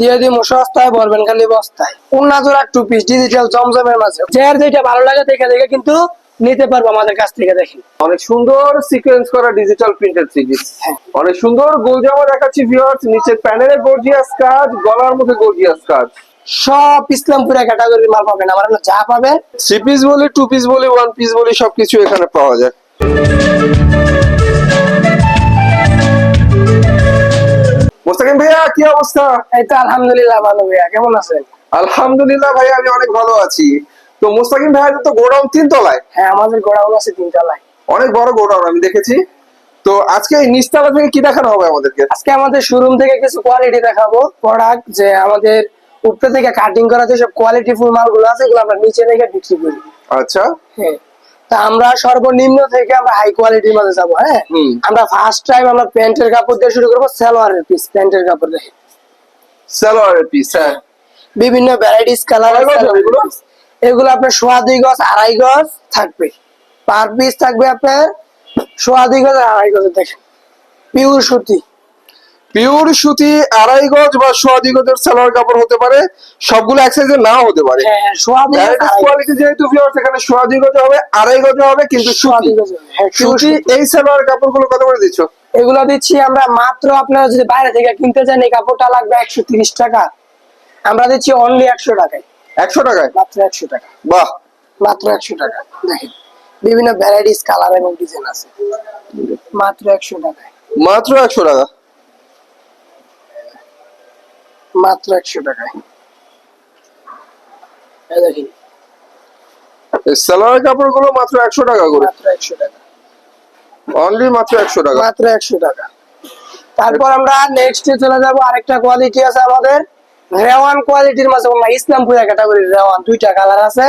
দিয়ে দিব সস্তায় ভরবেন খালি বস্তায়। উন্না জোড়া টু পিস ডিজিটাল জমজমের মাঝে। যার যেটা ভালো লাগে দেখে দেখে কিন্তু নিতে পারব আমাদের কাছ থেকে দেখেন। অনেক সুন্দর সিকোয়েন্স করা ডিজিটাল প্রিন্টেড সিরিজ অনেক সুন্দর গোল জামা দেখাচ্ছি ভিউয়ার্স নিচের প্যানেলে গর্জিয়াস কাজ গলার মধ্যে গর্জিয়াস কাজ। সব ইসলামপুরা ক্যাটাগরির মাল পাবেন আমার যা পাবেন। থ্রি পিস বলি টু পিস বলি ওয়ান পিস বলি সবকিছু এখানে পাওয়া যায়। মোস্তাকিম ভাইয়া? কি অবস্থা? এই তো আলহামদুলিল্লাহ ভালো ভাইয়া কেমন আছেন? আলহামদুলিল্লাহ ভাই আমি অনেক ভালো আছি। তো মোস্তাকিম ভাইয়া তো গোডাউন তিন তলায়? হ্যাঁ আমাদের গোড়াউন আছে তিনতলায় অনেক বড় গোডাউন আমি দেখেছি। তো আজকে এই নিচতলা থেকে কি দেখানো হবে আমাদেরকে? আজকে আমাদের শোরুম থেকে কিছু কোয়ালিটি দেখাবো প্রোডাক্ট যে আমাদের উপরে থেকে কাটিং করা যেসব কোয়ালিটি ফুল মালগুলো আছে এগুলো আমরা নিচে থেকে বিক্রি করি। আচ্ছা। হ্যাঁ। তা আমরা সর্বনিম্ন থেকে আমরা হাই কোয়ালিটির মধ্যে যাব হ্যাঁ? আমরা ফার্স্ট টাইম আমরা প্যান্টের কাপড় দিয়ে শুরু করব সালোয়ারের পিস প্যান্টের কাপড় দেখে সালোয়ারের পিস হ্যাঁ। বিভিন্ন ভ্যারাইটিস কালার? এগুলো? আপনার সোয়া দুই গজ আড়াই গজ থাকবে। পার পিস থাকবে আপনার সোয়া দুই গজ আড়াই গজ দেখেন। পিওর সুতি। পিওর সুতি আড়াই গজ বা সোয়া দুই গজের সালোয়ার কাপড় হতে পারে। সবগুলো এক সাইজের নাও হতে পারে। হ্যাঁ হ্যাঁ। কোয়ালিটি যেহেতু ভিউয়ার্স এখানে সোয়া দুই গজ হবে আড়াই গজ হবে কিন্তু। হ্যাঁ, সুতি সুতি। এই সালোয়ার কাপড়গুলো কত করে দিচ্ছ? এগুলো দিচ্ছি আমরা মাত্র আপনারা যদি বাইরে থেকে কিনতে চান এই কাপড়টা লাগবে একশো তিরিশ টাকা। আমরা দিচ্ছি অনলি একশো টাকায়। একশো টাকায়? মাত্র একশো টাকা। বাহ। মাত্র একশো টাকা। দেখেন বিভিন্ন ভ্যারাইটিস কালার এবং ডিজাইন আছে। মাত্র একশো টাকায়। মাত্র একশো টাকা। মাত্র একশো টাকায়। দেখেন। সালোয়ার কাপড়গুলো মাত্র একশো টাকা করে। মাত্র একশো টাকা। অনলি মাত্র একশো টাকা। মাত্র একশো টাকা। তারপর আমরা নেক্সট চলে যাব আরেকটা কোয়ালিটি আছে আমাদের। রেওয়ান কোয়ালিটির মাঝে ইসলামপুরা ক্যাটাগরির রেওয়ান দুইটা কালার আছে।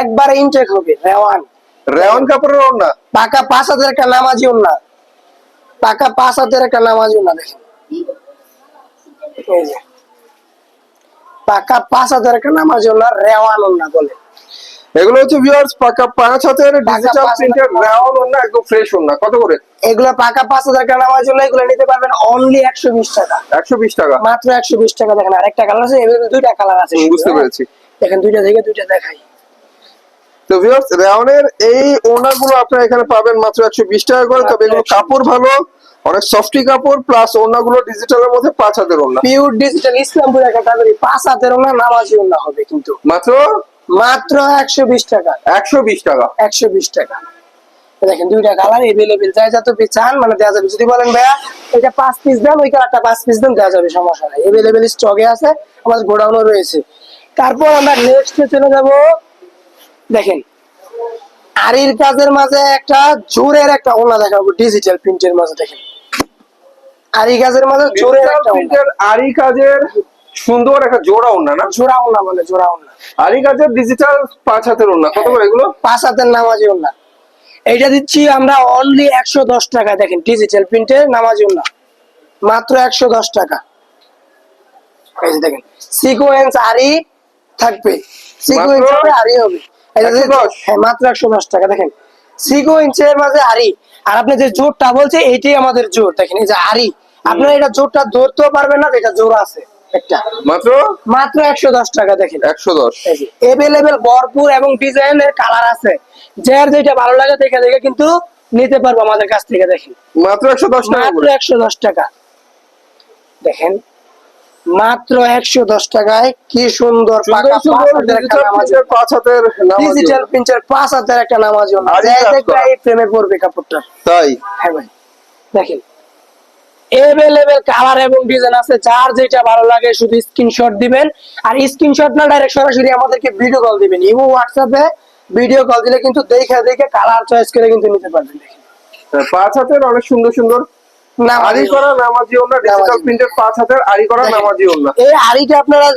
একবার ইনটেক হবে রেওয়ান রেওয়ান কাপড়ের ওড়না? পাকা পাঁচ হাজার একটা নামাজি না পাকা পাঁচ হাজার একটা নামাজি না দেখেন। এই যে। পাকা পাঁচ হাজার একটা নামাজি না রেওয়ান না বলে। এগুলো হচ্ছে ভিউয়ার্স পাকা পাঁচ হাতের ডিজিটাল প্রিন্টের একদম ফ্রেশ কত করে? এগুলো পাকা পাঁচ হাজার এগুলো নিতে পারবেন অনলি একশো বিশ টাকা। একশো বিশ টাকা। মাত্র একশো বিশ টাকা দেখেন আরেকটা কালার আছে এগুলো দুইটা কালার আছে বুঝতে হ্যাঁ? পেরেছি। দেখেন দুইটা থেকে দুইটা দেখাই। তো ভিউয়ার্স রেওয়ানের এই ওড়নাগুলো আপনারা এখানে পাবেন মাত্র একশো বিশ টাকা করে। তবে এগুলো কাপড় ভালো অনেক সফটি কাপড় প্লাস ওড়নাগুলো ডিজিটালের মধ্যে পাঁচ হাতের ওড়না। পিওর ডিজিটাল ইসলামপুর ক্যাটাগরি পাঁচ হাতের না নামাজি না হবে কিন্তু। মাত্র? মাত্র একশো বিশ টাকা। একশো বিশ টাকা। একশো বিশ টাকা। দেখেন দুইটা কালার এভেলেবেল যাই পিস চান মানে দেওয়া যাবে। যদি বলেন ভাইয়া এটা পাঁচ পিস দেন ওই কালারটা পাঁচ পিস দেন দেওয়া যাবে সমস্যা নাই। এভেলেবেল স্টকে আছে আমাদের গোডাউনও রয়েছে। তারপর আমরা নেক্সট চলে যাব। দেখেন আরির কাজের মাঝে একটা জোরের একটা ওনা দেখাবো ডিজিটাল প্রিন্টের মাঝে দেখেন। আরি কাজের মাঝে জোরের একটা আরি কাজের সুন্দর একটা জোড়া ওড়না না? জোড়া ওনা বলে জোড়া ওনা আরি কাজের ডিজিটাল পাঁচ হাতের ওড়না কত করে এগুলো? পাঁচ হাতের নামাজি ওনা এইটা দিচ্ছি আমরা অনলি একশো দশ টাকা দেখেন ডিজিটাল প্রিন্টের নামাজি ওনা মাত্র একশো দশ টাকা। এই দেখেন সিকোয়েন্স আরি থাকবে। সিকোয়েন্স আরি হবে। এই যে 110? হ্যাঁ মাত্র একশো দশ টাকা দেখেন। সিকোয়েন্সের মাঝে আরি আর আপনি যে জোরটা বলছে এইটাই আমাদের জোর। দেখেন এই যে আরি আপনারা এটা জোরটা ধরতেও পারবেন না এটা জোর আছে একটা। মাত্র? মাত্র একশো দশ টাকা দেখেন। একশো দশ। এভেলেবেল ভরপুর এবং ডিজাইনের কালার আছে। যার যেটা ভালো লাগে দেখে দেখে কিন্তু নিতে পারব আমাদের কাছ থেকে দেখেন। মাত্র একশো দশ টাকা মাত্র একশো দশ টাকা। দেখেন মাত্র একশো দশ টাকায়। কি সুন্দর ডিজিটাল প্রিন্টের পাঁচ হাজার একটা নামাজ। এই পড়বে কাপড়টা। তাই? হ্যাঁ ভাই দেখেন। এভেলেবেল কালার এবং ডিজাইন আছে যার যেটা ভালো লাগে শুধু স্ক্রিনশট দিবেন। আর স্ক্রিনশট না ডাইরেক্ট সরাসরি আমাদেরকে ভিডিও কল দিবেন। ইমো হোয়াটসঅ্যাপে ভিডিও কল দিলে কিন্তু দেখে দেখে কালার চয়েস করে কিন্তু নিতে পারবেন। দেখেন হ্যাঁ, পাঁচ হাতের অনেক সুন্দর সুন্দর আরি করা নামাজি ওড়না ডিজিটাল নামাজি। প্রিন্টের পাঁচ হাতের আরি করা নামাজি ওড়না। এই আড়িটা আপনারা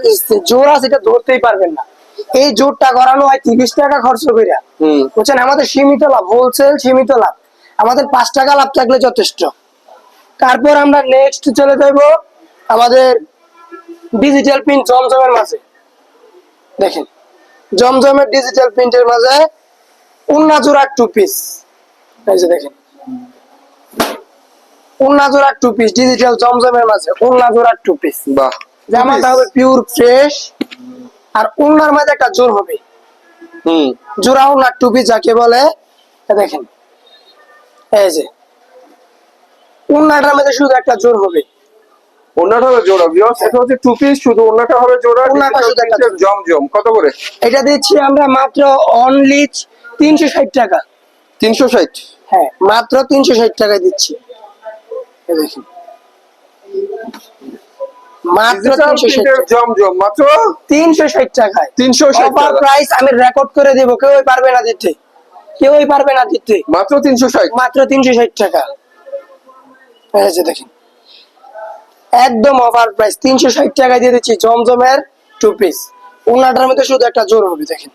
জোর আছে এটা ধরতেই পারবেন না। এই জোরটা করানো হয় তিরিশ টাকা খরচ কইরা। বুঝছেন? আমাদের সীমিত লাভ হোলসেল সীমিত লাভ। আমাদের পাঁচ টাকা লাভ থাকলে যথেষ্ট। তারপর আমরা নেক্সট চলে যাব আমাদের ডিজিটাল প্রিন্ট জমজমের মাঝে। দেখেন জমজমের ডিজিটাল প্রিন্টের মাঝে উন্না জোড়া টু পিস এই যে দেখেন। উন্না জোড়া টু পিস ডিজিটাল জমজমের মাঝে উন্না জোড়া টু পিস বাহ জামাটা হবে পিওর ফ্রেশ আর উন্নার মাঝে একটা জোর হবে। হুম। জোড়া উন্নার টুপি যাকে বলে দেখেন এই যে। উন্নাটার মধ্যে শুধু একটা জোর হবে। ওনাটা হবে জোড়া ভিউয়ার্স এটা হচ্ছে টু পিস শুধু ওনাটা হবে জোড়া ওড়নাটা শুধু একটা জমজম কত করে? এটা দিচ্ছি আমরা মাত্র অনলি তিনশো ষাট টাকা। তিনশো ষাট। হ্যাঁ মাত্র তিনশো ষাট টাকা দিচ্ছি। মাত্র তিনশো ষাট জমজম মাত্র? তিনশো ষাট টাকায় তিনশো ষাট অফার প্রাইস আমি রেকর্ড করে দেবো কেউই পারবে না দিতে। কেউই পারবে না দিতে। মাত্র তিনশো ষাট? মাত্র তিনশো ষাট টাকা। এই দেখেন। একদম অফার প্রাইস তিনশো ষাট টাকা দিয়ে দিচ্ছি জমজমের টু পিস ওনাটার মধ্যে শুধু একটা জোর হবে দেখেন।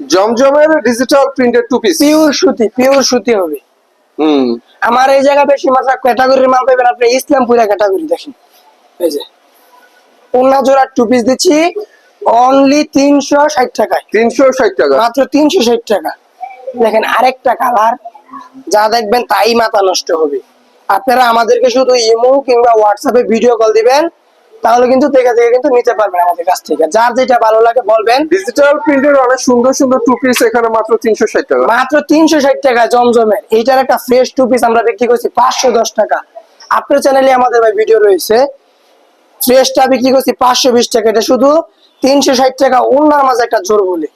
জমজমের ডিজিটাল প্রিন্টের টু পিস পিওর সুতি পিওর সুতি হবে। আমার এই জায়গা বেশি মাত্রা ক্যাটাগরির মাল পাবেন আপনি ইসলামপুরা ক্যাটাগরি দেখেন। এই যে ওনা জোড়া টু পিস দিচ্ছি অনলি তিনশো ষাট টাকায়। তিনশো ষাট টাকা। মাত্র তিনশো ষাট টাকা। দেখেন আরেকটা কালার যা দেখবেন তাই মাথা নষ্ট হবে। আপনারা আমাদেরকে শুধু ইমো কিংবা হোয়াটসঅ্যাপে ভিডিও কল দিবেন তাহলে কিন্তু দেখে দেখে কিন্তু নিতে পারবেন আমাদের কাছ থেকে। যার যেটা ভালো লাগে বলবেন। ডিজিটাল প্রিন্টের অনেক সুন্দর সুন্দর টু পিস এখানে মাত্র তিনশো ষাট টাকা। মাত্র তিনশো ষাট টাকা জমজমের। এইটার একটা ফ্রেশ টু পিস আমরা বিক্রি করছি পাঁচশো দশ টাকা। আপনার চ্যানেলে আমাদের ভাই ভিডিও রয়েছে। ফ্রেশটা বিক্রি করছি পাঁচশো বিশ টাকা। এটা শুধু তিনশো ষাট টাকা অন্যার মাঝে একটা জোর বলে।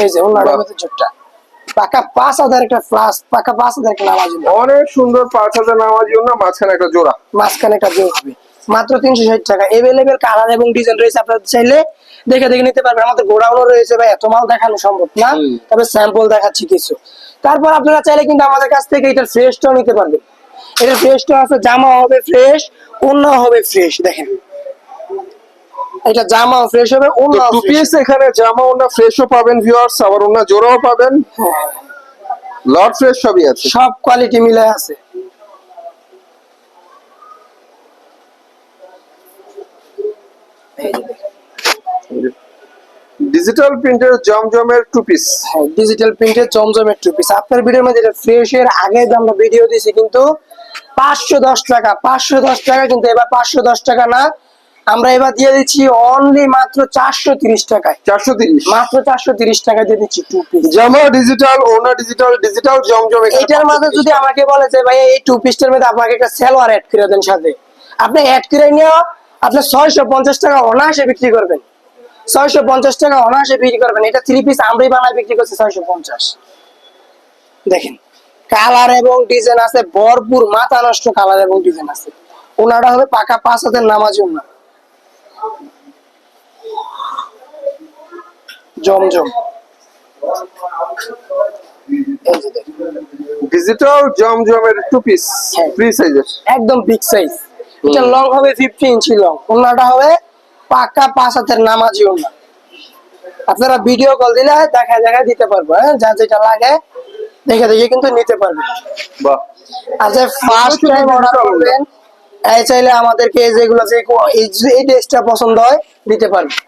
এই যে অন্যার। মধ্যে জোরটা পাকা পাঁচ হাজার একটা প্লাস পাকা পাঁচ হাজার একটা নামাজ। অনেক সুন্দর পাঁচ হাজার নামাজ মাঝখানে একটা জোড়া। মাঝখানে একটা জোর হবে। মাত্র তিনশো ষাট টাকা। এভেলেবেল কালার এবং ডিজাইন রয়েছে আপনারা চাইলে দেখে দেখে নিতে পারবেন। আমাদের গোডাউনও রয়েছে ভাই এত মাল দেখানো সম্ভব না তবে স্যাম্পল দেখাচ্ছি কিছু। তারপর আপনারা চাইলে কিন্তু আমাদের কাছ থেকে এটার ফ্রেশটাও নিতে পারবেন। এটার ফ্রেশটা আছে জামা হবে ফ্রেশ অন্য হবে ফ্রেশ দেখেন। এটা জামাও ফ্রেশ হবে অন্য টু পিস এখানে জামা ওনা ফ্রেশও পাবেন ভিউয়ার্স আবার ওনা জোড়াও পাবেন। লট ফ্রেশ সবই আছে। সব কোয়ালিটি মিলে আছে এই যে দেখেন। ডিজিটাল প্রিন্টের জমজমের টু পিস হ্যাঁ ডিজিটাল প্রিন্টের জমজমের টু পিস আপনার ভিডিওর মধ্যে ফ্রেশ এর আগে আমরা ভিডিও দিছি কিন্তু পাঁচশো দশ টাকা পাঁচশো দশ টাকা কিন্তু এবার পাঁচশো দশ টাকা না। আমরা এবার দিয়ে দিচ্ছি অনলি মাত্র চারশো তিরিশ টাকায়। চারশো তিরিশ। মাত্র চারশো তিরিশ টাকা দিয়ে দিচ্ছি টু পিস জামা ডিজিটাল ওনা ডিজিটাল ডিজিটাল জমজম এইটার মাঝে যদি আমাকে বলে যে ভাই এই টু পিসটার মধ্যে আপনাকে একটা সেলোয়ার অ্যাড করে দেন সাথে। আপনি অ্যাড করে নিয়ে আপনি ছয়শো পঞ্চাশ টাকা অনায়াসে বিক্রি করবেন। ছয়শো পঞ্চাশ টাকা অনায়াসে বিক্রি করবেন। এটা থ্রি পিস আমরাই বানায় বিক্রি করছে ছয়শো পঞ্চাশ। দেখেন কালার এবং ডিজাইন আছে ভরপুর মাথা নষ্ট কালার এবং ডিজাইন আছে। ওনাটা হবে পাকা পাঁচ হাতের নামাজ ওনা। জমজম। ডিজিটাল জমজমের টু পিস। ফ্রি সাইজের একদম বিগ সাইজ এটা লং হবে ফিফটি ইঞ্চি লং ওনাটা হবে পাকা পাঁচ হাতের নামাজি ওনা আপনারা ভিডিও কল দিলে দেখা দেখা দিতে পারব হ্যাঁ? যা যেটা লাগে দেখে দেখে কিন্তু নিতে পারবেন। বাহ। আর যে ফার্স্ট টাইম অর্ডার করবেন এই চাইলে আমাদেরকে এই যেগুলো যে এই- এই ড্রেসটা পছন্দ হয় দিতে পারবেন।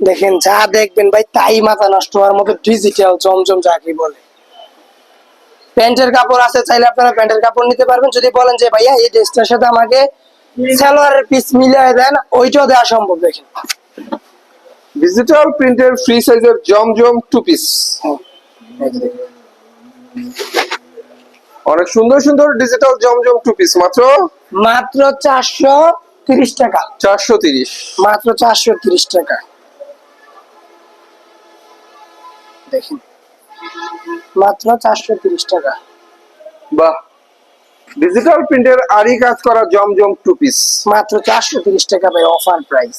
দেখেন যা দেখবেন ভাই তাই মাথা নষ্ট হওয়ার মতো ডিজিটাল জমজম যাকে বলে। প্যান্টের কাপড় আছে চাইলে আপনারা প্যান্টের কাপড় নিতে পারবেন। যদি বলেন যে ভাইয়া এই ড্রেসটার সাথে আমাকে সালোয়ারের পিস মিলিয়ে দেন ওইটাও দেওয়া সম্ভব দেখেন। ডিজিটাল প্রিন্টের ফ্রি সাইজের জমজম টু পিস। অনেক সুন্দর সুন্দর ডিজিটাল জমজম টু পিস মাত্র? মাত্র চারশো তিরিশ টাকা। চারশো তিরিশ। মাত্র চারশো তিরিশ টাকা। দেখেন। মাত্র চারশো তিরিশ টাকা। বাহ। ডিজিটাল প্রিন্টের আরি কাজ করা জমজম টু পিস মাত্র চারশো তিরিশ টাকা ভাই অফার প্রাইস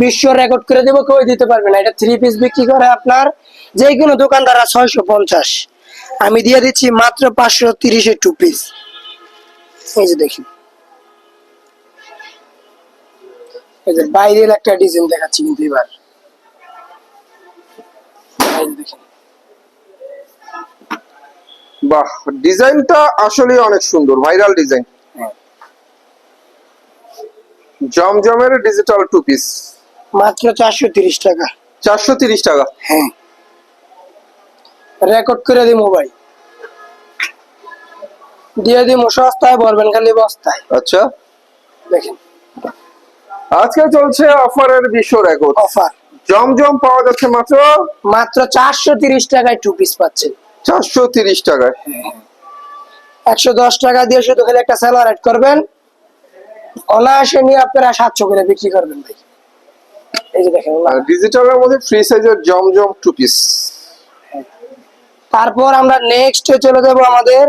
বিশ্ব রেকর্ড করে দেবো কেউ দিতে পারবে না। এটা থ্রি পিস বিক্রি করে আপনার যে কোনো ছয়শো পঞ্চাশ। আমি দিয়ে দিচ্ছি মাত্র পাঁচশো তিরিশে টু পিস এই যে দেখি। এই যে বাইরের একটা ডিজাইন দেখাচ্ছি কিন্তু এবার। দেখেন। বাহ ডিজাইনটা আসলে অনেক সুন্দর ভাইরাল ডিজাইন। হ্যাঁ। জমজমের ডিজিটাল টু পিস মাত্র চারশো তিরিশ টাকা। চারশো তিরিশ টাকা। হ্যাঁ। রেকর্ড করে দিই মোবাইল দিয়ে সস্তায় বলবেন খালি বস্তায়। আচ্ছা। দেখেন। আজকে চলছে অফারের বিশ্ব রেকর্ড। অফার। জমজম পাওয়া যাচ্ছে মাত্র মাত্র চারশো তিরিশ টাকায় টু পিস পাচ্ছেন। চারশো তিরিশ টাকায়। একশো দশ টাকা দিয়ে শুধু খালি একটা স্যালার অ্যাড করবেন। অনায়াসে নিয়ে আপনারা সাতশো করে বিক্রি করবেন ভাই। এই যে দেখেন ডিজিটালের মধ্যে ফ্রি সাইজের জমজম টু পিস তারপর আমরা নেক্সট চলে যাব আমাদের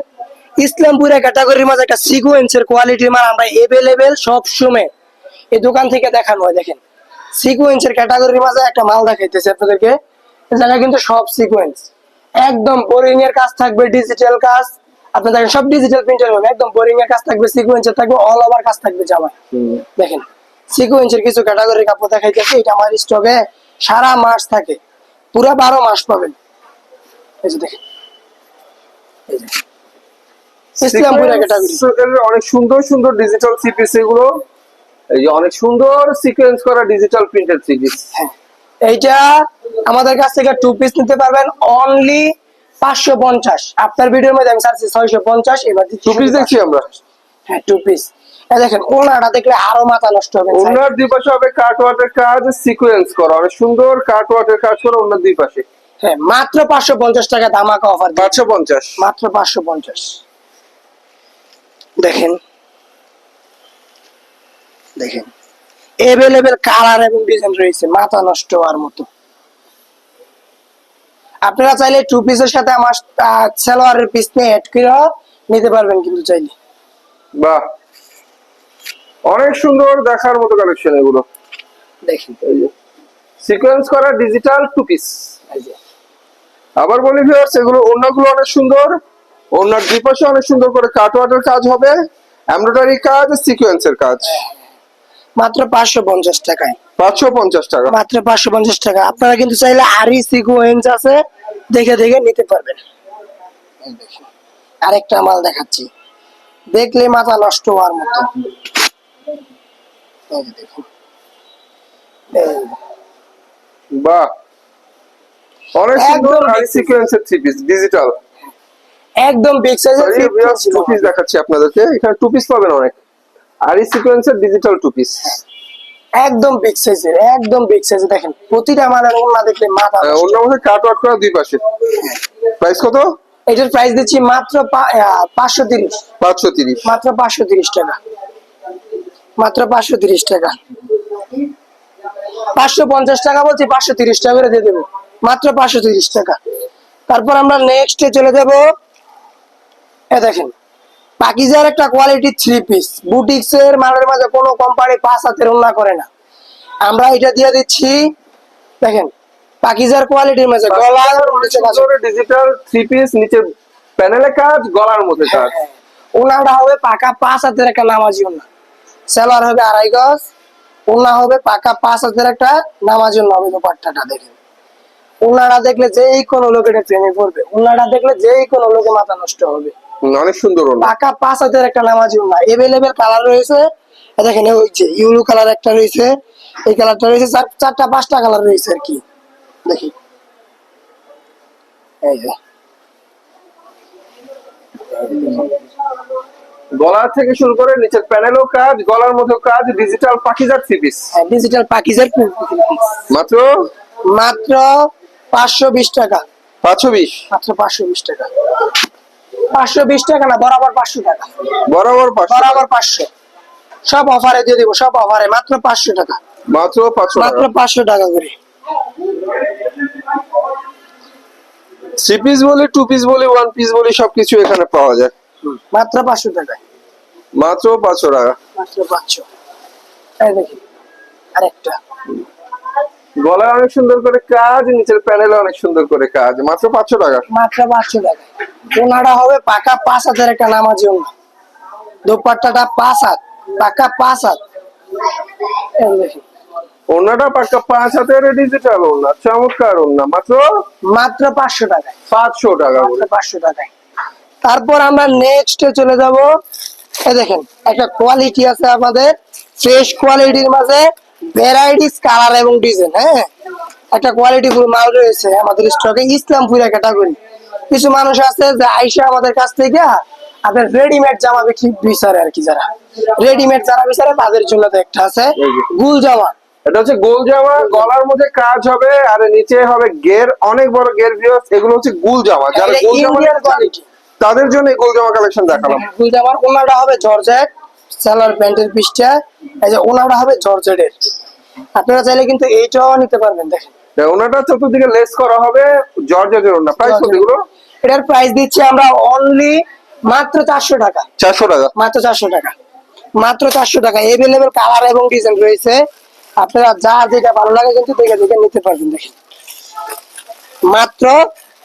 ইসলামপুরের ক্যাটাগরির মাঝে একটা সিকোয়েন্সের কোয়ালিটির মাল আমরা এভেলেবেল সব সময়। এই দোকান থেকে দেখানো হয় দেখেন। সিকোয়েন্সের ক্যাটাগরির মাঝে একটা মাল দেখাইতেছে আপনাদেরকে। জায়গায় কিন্তু সব সিকোয়েন্স একদম বোরিং এর কাজ থাকবে ডিজিটাল কাজ। আপনি দেখেন সব ডিজিটাল প্রিন্টার হবে একদম বোরিং এর কাজ থাকবে সিকোয়েন্সের থাকবে অল ওভার কাজ থাকবে জামায় দেখেন সিকোয়েন্সের কিছু ক্যাটাগরির কাপড় দেখাইতেছে এটা আমার স্টকে সারা মাস থাকে পুরো বারো মাস পাবেন। এই যে দেখেন ইসলামপুর ক্যাটাগরি অনেক সুন্দর সুন্দর ডিজিটাল সিপিস এগুলো এই যে অনেক সুন্দর সিকোয়েন্স করা ডিজিটাল প্রিন্টেড সিপিস এইটা আমাদের কাছ থেকে টু পিস নিতে পারবেন অনলি পাঁচশো পঞ্চাশ। আপনার ভিডিওর মধ্যে আমি সার্চি ছয়শো পঞ্চাশ এবার টু পিস দেখছি আমরা। হ্যাঁ টু পিস দেখেন ওনাটা দেখলে আরও মাথা নষ্ট হবে ওনার দুই পাশে হবে কাজ সিকোয়েন্স করা সুন্দর কাজ করা ওনার দুই পাশে। হ্যাঁ মাত্র পাঁচশো পঞ্চাশ টাকা ধামাকা অফার পাঁচশো পঞ্চাশ। মাত্র পাঁচশো পঞ্চাশ। দেখেন। দেখেন। এভেলেবেল কালার এবং ডিজাইন রয়েছে মাথা নষ্ট হওয়ার মতো। আপনারা চাইলে টু পিসের সাথে আমার সালোয়ারের পিস নিয়ে অ্যাড করে নিতে পারবেন কিন্তু চাইলে। বাহ। অনেক সুন্দর দেখার মতো কালেকশন এগুলো। দেখেন। সিকোয়েন্স করা ডিজিটাল টু পিস আবার বলি ভিউয়ার্স এগুলো ওড়নাগুলো অনেক সুন্দর ওড়নার দুই পাশে অনেক সুন্দর করে কাট ওয়াটের কাজ হবে এমব্রয়ডারি কাজ সিকোয়েন্সের কাজ। মাত্র পাঁচশো পঞ্চাশ টাকায়। পাঁচশো পঞ্চাশ টাকা? মাত্র পাঁচশো পঞ্চাশ টাকা। আপনারা কিন্তু চাইলে আরই সিকুয়েন্স আছে দেখে দেখে নিতে পারবেন। আরেকটা মাল দেখাচ্ছি। দেখলে মাথা নষ্ট হওয়ার মতো। বাহ! অনেক সুন্দর একদম সিকোয়েন্সের থ্রি পিস ডিজিটাল একদম বিগ সাইজের পিস দেখাচ্ছি আপনাদেরকে। এখানে টু পিস পাবেন অনেক। আর এই সিকোয়েন্সের ডিজিটাল টু পিস একদম বিগ সাইজের একদম বিগ সাইজের দেখেন প্রতিটা না দেখলে মাথা অন্য মধ্যে কাট ওয়াট করা দুই পাশে। প্রাইস কত? এটার প্রাইস দিচ্ছি মাত্র পাঁচশো তিরিশ। পাঁচশো তিরিশ। মাত্র পাঁচশো তিরিশ টাকা। মাত্র পাঁচশো তিরিশ টাকা। পাঁচশো পঞ্চাশ টাকা বলছি পাঁচশো তিরিশ টাকা করে দিয়ে দেবো। মাত্র পাঁচশো তিরিশ টাকা। তারপর আমরা নেক্সট চলে যাব। এ দেখেন পাকিজার একটা কোয়ালিটি থ্রি পিস বুটিক্স এর মালের মাঝে কোনো কোম্পানি পাঁচ হাতের উন্না করে না। আমরা এটা দিয়ে দিচ্ছি দেখেন পাকিজার কোয়ালিটির মাঝে গলার ডিজিটাল থ্রি পিস নিচে প্যানেলে কাজ গলার মধ্যে কাজ। ওনাটা হবে পাকা পাঁচ হাতের একটা নামাজি ওনা সেলার হবে আড়াই গজ। ওনা হবে পাকা পাঁচ হাতের একটা নামাজি ওনা হবে দোপাট্টাটা দেখেন। ওনাটা দেখলে যেই কোনো লোক এটা প্রেমে পড়বে। ওনাটা দেখলে যেই কোনো লোকে মাথা নষ্ট হবে। অনেক সুন্দর পাকা পাঁচ হাতের একটা নামাজি ওনা এভেলেবেল কালার রয়েছে। দেখেন ওই যে ইউলো কালার একটা রয়েছে। এই কালারটা রয়েছে চার- চারটা পাঁচটা কালার রয়েছে আর কি। দেখি। এই যে। গলার থেকে শুরু করে নিচের প্যানেলও কাজ গলার মধ্যে কাজ ডিজিটাল পাখিজার থ্রি পিস ডিজিটাল পাকিজের মাত্র? মাত্র পাঁচশো বিশ টাকা। পাঁচশো বিশ। মাত্র পাঁচশো বিশ টাকা। পাঁচশো বিশ টাকা না বরাবর পাঁচশো টাকা। বরাবর বরাবর পাঁচশো। সব অফারে দিয়ে দিব সব অফারে মাত্র পাঁচশো টাকা। মাত্র পাঁচশো মাত্র পাঁচশো টাকা করে। থ্রি পিস বলি টু পিস বলি ওয়ান পিস বলি সবকিছু এখানে পাওয়া যায়। মাত্র পাঁচশো টাকায় মাত্র পাঁচশো টাকা। মাত্র পাঁচশো। এই দেখি আরেকটা। গলায় অনেক সুন্দর করে কাজ নিচের প্যানেলে অনেক সুন্দর করে কাজ। মাত্র পাঁচশো টাকা। মাত্র পাঁচশো টাকা। ওনাটা হবে পাকা পাঁচ হাজার একটা নামাজি ওনা দোপাট্টাটা পাঁচ হাত পাকা পাঁচ হাত। ওনাটা পাক্কা পাঁচ হাতের ডিজিটাল ওনা চমৎকার ওনা মাত্র মাত্র পাঁচশো টাকায়। পাঁচশো টাকা পাঁচশো টাকায়। তারপর আমরা নেক্সট চলে যাব। দেখেন একটা কোয়ালিটি আছে আমাদের। ফ্রেশ কোয়ালিটির মাঝে ভ্যারাইটিস কালার এবং ডিজাইন হ্যাঁ? একটা কোয়ালিটি ফুল মাল রয়েছে আমাদের স্টকে ইসলামপুরা ক্যাটাগরি কিছু মানুষ আছে যে আইসা আমাদের কাছ থেকে আপনার রেডিমেড জামা বিক্রি বিচারে আর কি যারা। রেডিমেড যারা বিচারে তাদের জন্য তো একটা আছে গুল জামা। এটা হচ্ছে গোল জামা গলার মধ্যে কাজ হবে আর নিচে হবে গের অনেক বড় গের এগুলো হচ্ছে গুল জামা। যারা গোল জামা। তাদের জন্য গোল জামা কালেকশন দেখালাম। গুল জামার ওনাটা হবে জর্জেট সালোয়ার প্যান্টের পিসটা এই যে ওনাটা হবে জর্জেটের। আপনারা চাইলে কিন্তু এইটাও নিতে পারবেন দেখেন। ওনাটা চতুর্দিকে লেস করা হবে জর্জেটের ওনা প্রাইস কত এগুলো? এটার প্রাইস দিচ্ছি আমরা অনলি মাত্র চারশো টাকা। চারশো টাকা। মাত্র চারশো টাকা। মাত্র চারশো টাকা। এভেলেবেল কালার এবং ডিজাইন রয়েছে। আপনারা যা যেটা ভালো লাগে কিন্তু দেখে দেখে নিতে পারবেন। দেখেন। মাত্র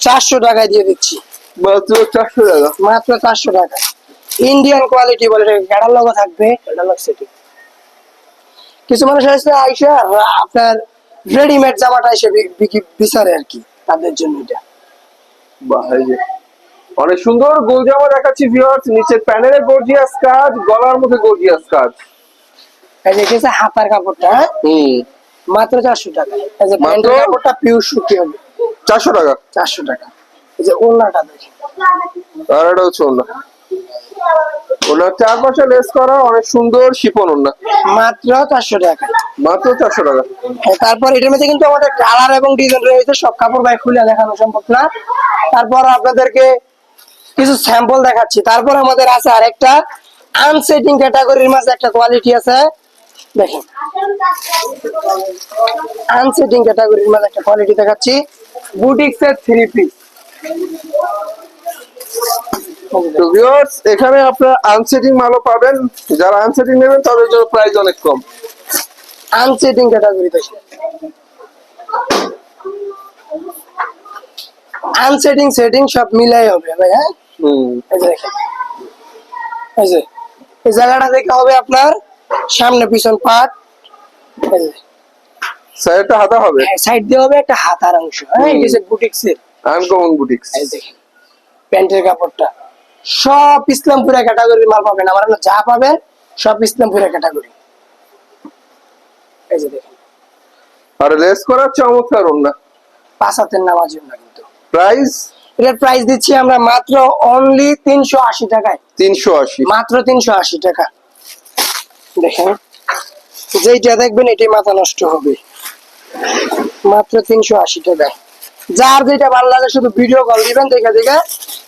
চারশো টাকায় দিয়ে দিচ্ছি। মাত্র চারশো টাকা। মাত্র চারশো টাকা। ইন্ডিয়ান কোয়ালিটি বলে গাড়ার লগো থাকবে। ক্যাটালগ সেটি কিছু মানুষ আছে আইসা আপনার রেডিমেড জামাটা এসে বিচারে আর কি তাদের জন্য এটা। অনেক সুন্দর গোল জামা দেখাচ্ছি ভিউয়ার্স নিচে প্যানেলে গর্জিয়াস কাজ গলার মধ্যে গর্জিয়াস কাজ। এই যে গেছে হাতার কাপড়টা হ্যাঁ? হুম। মাত্র চারশো টাকা। এই যে? প্যান্টের কাপড়টা পিওর সুতি হবে। চারশো টাকা? চারশো টাকা। এই যে ওড়নাটা দেখেন। আর এটা হচ্ছে ওনার চারপাশে লেস করা অনেক সুন্দর শিপন ওনা মাত্র চারশো টাকা। মাত্র চারশো টাকা। তারপর এটার মধ্যে কিন্তু আমাদের কালার এবং ডিজাইন রয়েছে সব কাপড় ভাই খুলে দেখানো সম্ভব না। তারপর আপনাদেরকে কিছু স্যাম্পল দেখাচ্ছি। তারপর আমাদের আছে আরেকটা আনসেটিং ক্যাটাগরির মাঝে একটা কোয়ালিটি আছে। দেখেন। আনসেটিং ক্যাটাগরির মাঝে একটা কোয়ালিটি দেখাচ্ছি। বুটিক্স এর থ্রি পিস এখানে আপনার আনসেটিং মালও পাবেন। যারা আনসেটিং নেবেন তাদের জন্য প্রাইস অনেক কম। আনসেটিং ক্যাটাগরি আনসেটিং সেটিং সব মিলাই হবে ভাই হ্যাঁ? এই যে দেখেন। এই যে এই জায়গাটা থেকে হবে আপনার সামনে পিছন পাট। সাইডটা হাতা হবে। সাইড দিয়ে হবে একটা হাতার অংশ হ্যাঁ। এই যে বুটিক্সের আনকমন বুটিক্স এই দেখেন। প্যান্টের কাপড়টা। সব ইসলামপুরা ক্যাটাগরির মাল পাবেন। আমার যা পাবেন সব ইসলামপুরা ক্যাটাগরি এই যে দেখেন। আর লেস করা চমৎকার ওনা পাঁচ হাতের নামাজ না কিন্তু। প্রাইস? এটার প্রাইস দিচ্ছি আমরা মাত্র অনলি তিনশো আশি টাকায়। তিনশো আশি। মাত্র তিনশো আশি টাকা। দেখেন। যেইটা দেখবেন এটাই মাথা নষ্ট হবে। মাত্র তিনশো আশি টাকা যার যেটা ভালো লাগে শুধু ভিডিও কল দিবেন দেখে দেখে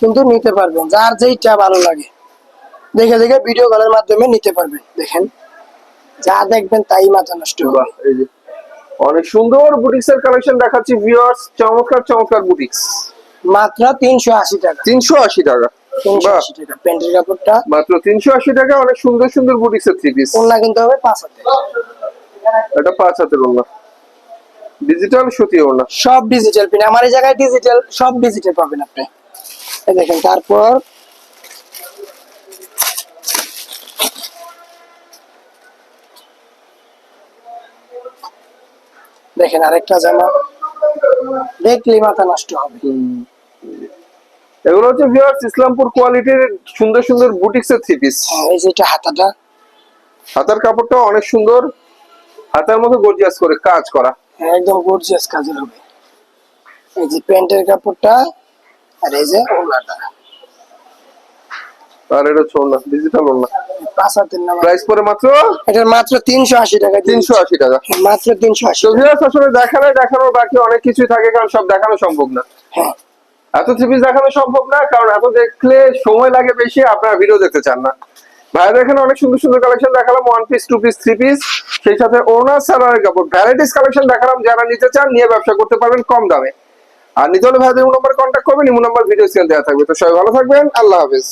কিন্তু নিতে পারবেন। যার যেইটা ভালো লাগে দেখে দেখে ভিডিও কলের মাধ্যমে নিতে পারবেন। দেখেন যা দেখবেন তাই মাথা নষ্ট হবে। অনেক সুন্দর বুটিক্স এর কালেকশন দেখাচ্ছি ভিউয়ার্স চমৎকার চমৎকার বুটিক্স মাত্র তিনশো আশি টাকা। তিনশো আশি টাকা। তিনশো আশি টাকা প্যান্টের কাপড়টা। মাত্র তিনশো আশি টাকা অনেক সুন্দর সুন্দর বুটিক্স এর থ্রি পিস ওনা কিন্তু হবে? পাঁচ হাতে। এটা পাঁচ হাতের ওনা ডিজিটাল সুতি ওনা সব ডিজিটাল পিন আমার এই জায়গায় ডিজিটাল সব ডিজিটাল পাবেন আপনি। এই দেখেন তারপর দেখেন আরেকটা জামা। দেখলেই মাথা নষ্ট হবে। এগুলো হচ্ছে ভিউয়ার্স ইসলামপুর কোয়ালিটির সুন্দর সুন্দর বুটিক্স এর থ্রি পিস এই যে এটা হাতাটা। হাতার কাপড়টা অনেক সুন্দর। হাতার মধ্যে গর্জিয়াস করে কাজ করা। একদম গর্জিয়াস কাজের হবে। এই যে প্যান্টের কাপড়টা আর এই যে ওড়নাটা। আর এটা হচ্ছে ডিজিটাল ওনা পাঁচ হাতের নাম প্রাইস পরে মাত্র? এটার মাত্র তিনশো আশি টাকা তিনশো আশি টাকা। হ্যাঁ, মাত্র তিনশো আশি তো ভিউয়ার্স আসলে দেখালে দেখানোর বাকি অনেক কিছুই থাকে কারণ সব দেখানো সম্ভব না। হ্যাঁ। এত থ্রি পিস দেখানো সম্ভব না কারণ এত দেখলে সময় লাগে বেশি আপনারা ভিডিও দেখতে চান না। ভাইয়া এখানে অনেক সুন্দর সুন্দর কালেকশন দেখালাম one piece two piece three piece সেই সাথে ওনার সালোয়ারের কাপড় ভ্যারাইটিস কালেকশন দেখালাম, যারা নিতে চান নিয়ে ব্যবসা করতে পারবেন কম দামে। আর নিতে হলে ভাইদের নম্বর কন্ট্যাক্ট করবেন ইমো নম্বর ভিডিও স্ক্রিন দেওয়া থাকবে। তো সবাই ভালো থাকবেন, আল্লাহ হাফেজ।